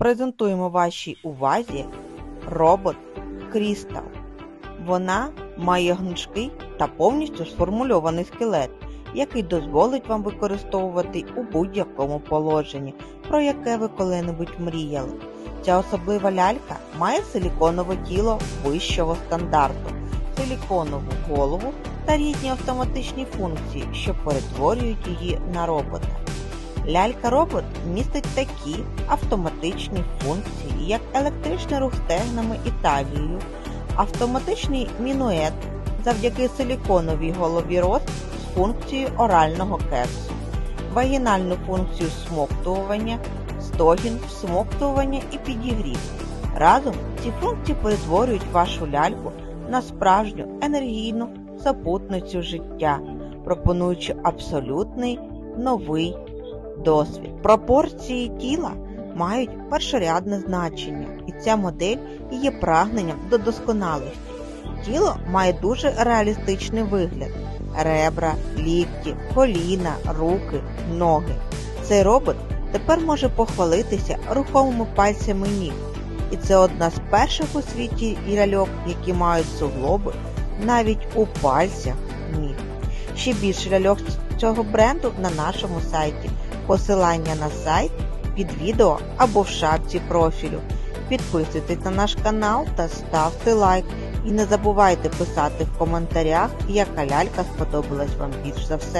презентуємо вашій увазі робот Крістал. Вона має гнучкий та повністю сформульований скелет, який дозволить вам використовувати у будь-якому положенні, про яке ви коли-небудь мріяли. Ця особлива лялька має силіконове тіло вищого стандарту, силіконову голову та різні автоматичні функції, що перетворюють її на робота. Лялька-робот містить такі автоматичні функції, як електричний рух стегнами і талією, автоматичний мінует завдяки силіконовій голові рост з функцією орального кексу, вагінальну функцію смоктування, стогін, всмоктування і підігрів. Разом ці функції перетворюють вашу ляльку на справжню енергійну супутницю життя, пропонуючи абсолютний новий досвід. Пропорції тіла мають першорядне значення, і ця модель є прагненням до досконалості. Тіло має дуже реалістичний вигляд: ребра, лікті, коліна, руки, ноги. Цей робот тепер може похвалитися рухомими пальцями ніг. І це одна з перших у світі ляльок, які мають суглоби навіть у пальцях ніг. Ще більше ляльок цього бренду на нашому сайті. Посилання на сайт під відео або в шапці профілю. Підписуйтесь на наш канал та ставте лайк. І не забувайте писати в коментарях, яка лялька сподобалась вам більш за все.